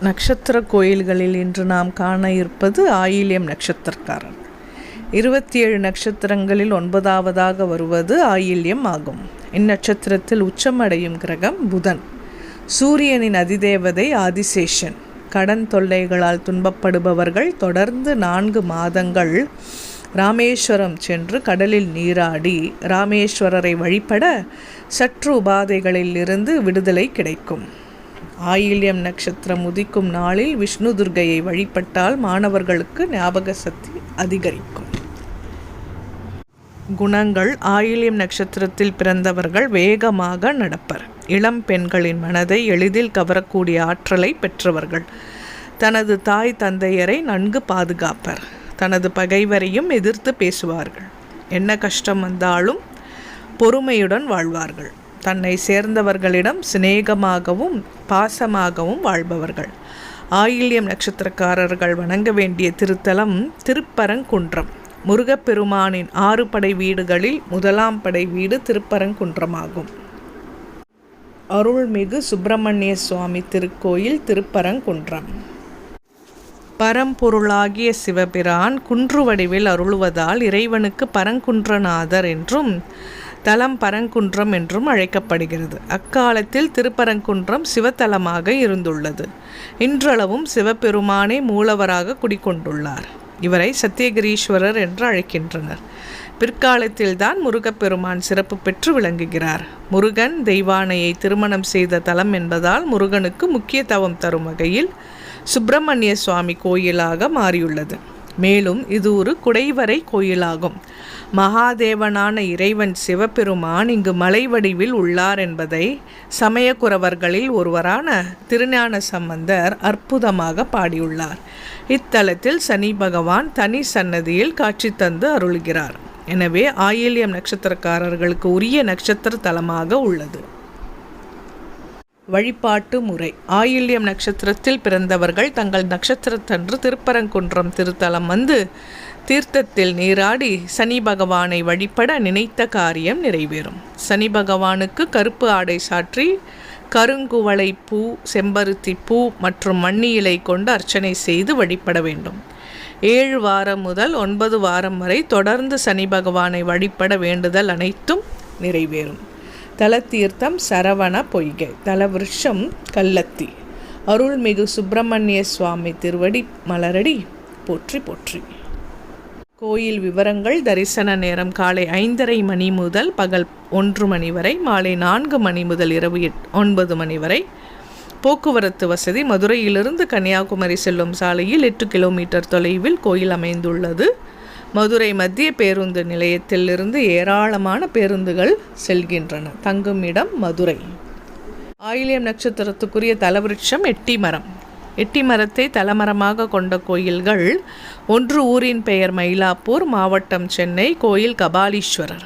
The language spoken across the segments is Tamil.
நட்சத்திர கோயில்களில் இன்று நாம் காண இருப்பது ஆயில்யம் நட்சத்திரக்காரர். இருபத்தி ஏழு நட்சத்திரங்களில் ஒன்பதாவதாக வருவது ஆயில்யம் ஆகும். இந்நட்சத்திரத்தில் உச்சமடையும் கிரகம் புதன். சூரியனின் அதிதேவதை ஆதிசேஷன். கடன் தொல்லைகளால் துன்பப்படுபவர்கள் தொடர்ந்து நான்கு மாதங்கள் ராமேஸ்வரம் சென்று கடலில் நீராடி ராமேஸ்வரரை வழிபட சற்று உபாதைகளில் இருந்து விடுதலை கிடைக்கும். ஆயில்யம் நட்சத்திரம் உதிக்கும் நாளில் விஷ்ணு துர்கையை வழிபட்டால் மாணவர்களுக்கு ஞாபக சக்தி அதிகரிக்கும். குணங்கள் ஆயில்யம் நட்சத்திரத்தில் பிறந்தவர்கள் வேகமாக நடப்பர். இளம் பெண்களின் மனதை எளிதில் கவரக்கூடிய ஆற்றலை பெற்றவர்கள். தனது தாய் தந்தையரை நன்கு பாதுகாப்பர். தனது பகைவரையும் எதிர்த்து பேசுவார்கள். என்ன கஷ்டம் வந்தாலும் பொறுமையுடன் வாழ்வார்கள். தன்னை சேர்ந்தவர்களிடம் சிநேகமாகவும் பாசமாகவும் வாழ்பவர்கள். ஆயில்யம் நட்சத்திரக்காரர்கள் வணங்க வேண்டிய திருத்தலம் திருப்பரங்குன்றம். முருகப்பெருமானின் ஆறு படை வீடுகளில் முதலாம் படை வீடு திருப்பரங்குன்றமாகும். அருள்மிகு சுப்பிரமணிய சுவாமி திருக்கோயில் திருப்பரங்குன்றம். பரம்பொருளாகிய சிவபிரான் குன்று வடிவில் அருளுவதால் இறைவனுக்கு பரங்குன்றநாதர் என்றும் தலம் பரங்குன்றம் என்றும் அழைக்கப்படுகிறது. அக்காலத்தில் திருப்பரங்குன்றம் சிவத்தலமாக இருந்துள்ளது. இன்றளவும் சிவபெருமானே மூலவராக குடிக்கொண்டுள்ளார் இவரை சத்தியகிரீஸ்வரர் என்று அழைக்கின்றனர். பிற்காலத்தில்தான் முருகப்பெருமான் சிறப்பு பெற்று விளங்குகிறார். முருகன் தெய்வானையை திருமணம் செய்த தலம் என்பதால் முருகனுக்கு முக்கியத்துவம் தரும் வகையில் சுப்பிரமணிய சுவாமி கோயிலாக மாறியுள்ளது. மேலும் இது ஒரு குடைவரை கோயிலாகும். மகாதேவனான இறைவன் சிவபெருமான் இங்கு மலை வடிவில் உள்ளார் என்பதை சமயக்குறவர்களில் ஒருவரான திருஞான சம்பந்தர் அற்புதமாக பாடியுள்ளார். இத்தலத்தில் சனி பகவான் தனி சன்னதியில் காட்சி தந்து அருள்கிறார். எனவே ஆயில்யம் நட்சத்திரக்காரர்களுக்கு உரிய நட்சத்திர தலமாக உள்ளது. வழிபாட்டு முறை. ஆயில்யம் நட்சத்திரத்தில் பிறந்தவர்கள் தங்கள் நட்சத்திரத்தன்று திருப்பரங்குன்றம் திருத்தலம் வந்து தீர்த்தத்தில் நீராடி சனி பகவானை வழிபட நினைத்த காரியம் நிறைவேறும். சனி பகவானுக்கு கருப்பு ஆடை சாற்றி கருங்குவளை பூ செம்பருத்தி பூ மற்றும் மண்ணி இலை கொண்டு அர்ச்சனை செய்து வழிபட வேண்டும். ஏழு வாரம் முதல் ஒன்பது வாரம் வரை தொடர்ந்து சனி பகவானை வழிபட வேண்டுதல் அனைத்தும் நிறைவேறும். தலத்தீர்த்தம் சரவண பொய்கை. தலவிருஷம் கல்லத்தி அருள்மிகு சுப்பிரமணிய சுவாமி திருவடி மலரடி. போற்றி போற்றி. கோயில் விவரங்கள் தரிசன நேரம் காலை ஐந்தரை மணி முதல் பகல் ஒன்று மணி வரை மாலை நான்கு மணி முதல் இரவு ஒன்பது மணி வரை. போக்குவரத்து வசதி மதுரையிலிருந்து கன்னியாகுமரி செல்லும் சாலையில் எட்டு கிலோமீட்டர் தொலைவில் கோயில் அமைந்துள்ளது. மதுரை மத்திய பேருந்து நிலையத்திலிருந்து ஏராளமான பேருந்துகள் செல்கின்றன. தங்கும் இடம் மதுரை. ஆயிலியம் நட்சத்திரத்துக்குரிய தலவிருட்சம் எட்டி மரம் எட்டி மரத்தை தலமரமாக கொண்ட கோயில்கள் ஒன்று ஊரின் பெயர் மயிலாப்பூர் மாவட்டம் சென்னை கோயில் கபாலீஸ்வரர்.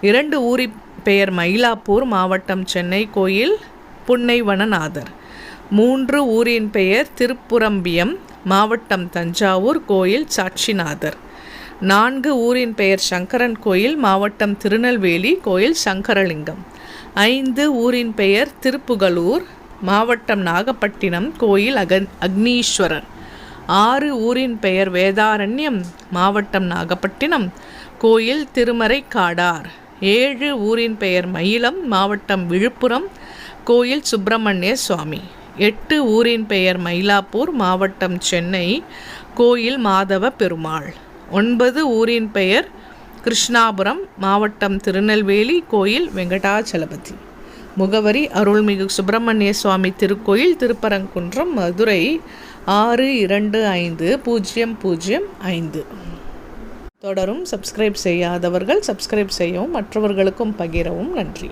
இரண்டு ஊரின் பெயர் மயிலாப்பூர் மாவட்டம் சென்னை கோயில் புன்னைவனநாதர். மூன்று ஊரின் பெயர் திருப்புரம்பியம் மாவட்டம் தஞ்சாவூர் கோயில் சாட்சிநாதர். நான்கு ஊரின் பெயர் சங்கரன் கோயில் மாவட்டம் திருநெல்வேலி கோயில் சங்கரலிங்கம். ஐந்து ஊரின் பெயர் திருப்புகலூர் மாவட்டம் நாகப்பட்டினம் கோயில் அகன் அக்னீஸ்வரர். ஆறு ஊரின் பெயர் வேதாரண்யம் மாவட்டம் நாகப்பட்டினம் கோயில் திருமறை காடார் ஏழு ஊரின் பெயர் மயிலம் மாவட்டம் விழுப்புரம் கோயில் சுப்பிரமணிய சுவாமி. எட்டு ஊரின் பெயர் மயிலாப்பூர் மாவட்டம் சென்னை கோயில் மாதவ பெருமாள். ஒன்பது ஊரின் பெயர் கிருஷ்ணாபுரம் மாவட்டம் திருநெல்வேலி கோயில் வெங்கடாச்சலபதி. முகவரி அருள்மிகு சுப்பிரமணிய சுவாமி திருக்கோயில் திருப்பரங்குன்றம் மதுரை ஆறு இரண்டு ஐந்து பூஜ்ஜியம் பூஜ்ஜியம் ஐந்து. தொடரும் சப்ஸ்கிரைப் செய்யாதவர்கள் சப்ஸ்கிரைப் செய்யவும் மற்றவர்களுக்கும் பகிரவும் நன்றி.